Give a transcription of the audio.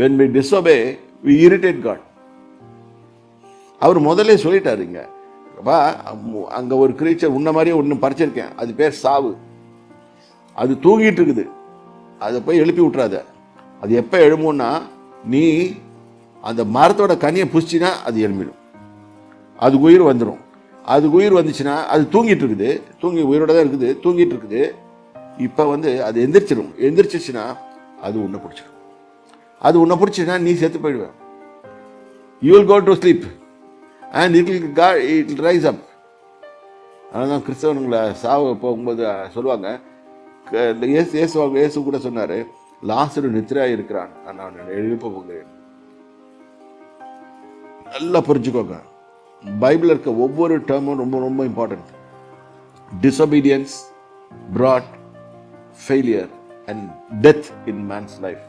When we disobey we irritate God அவர் முதல்ல சொல்லிட்டாரு இங்க. அப்பா அங்கே ஒரு கிரீச்சர் உன்ன மாதிரியே ஒன்று பறிச்சிருக்கேன். அது பேர் சாவு. அது தூங்கிட்டு இருக்குது. அதை போய் எழுப்பி விட்றாத அது எப்போ எழும்பும்னா நீ அந்த மரத்தோட கனியை பிடிச்சின்னா அது எழும்பிடும். அது உயிர் வந்துடும் அது உயிர் வந்துச்சுன்னா அது தூங்கிட்டு இருக்குது. தூங்கி உயிரோட தான் இருக்குது. தூங்கிட்டு இருக்குது. இப்போ வந்து அது எந்திரிச்சிடும் எந்திரிச்சிச்சுன்னா அது ஒன்று பிடிச்சிடும் அது உன்னை பிடிச்சின்னா நீ செத்து போயிடுவ. You will go to sleep and it ill கா இட் இல் ரைஸ் அப் அதனால தான் கிறிஸ்தவனுங்களை சாவு போகும்போது சொல்லுவாங்க. க- இந்த இயேசு இயேசு இயேசு கூட சொன்னார் லாசரு நித்திராக இருக்கிறான் நான் எழுப்ப போகிறேன். நல்லா புரிஞ்சுக்கோங்க. பைபிளில் இருக்க ஒவ்வொரு டேர்மும் ரொம்ப ரொம்ப important disobedience fraud failure and death in man's life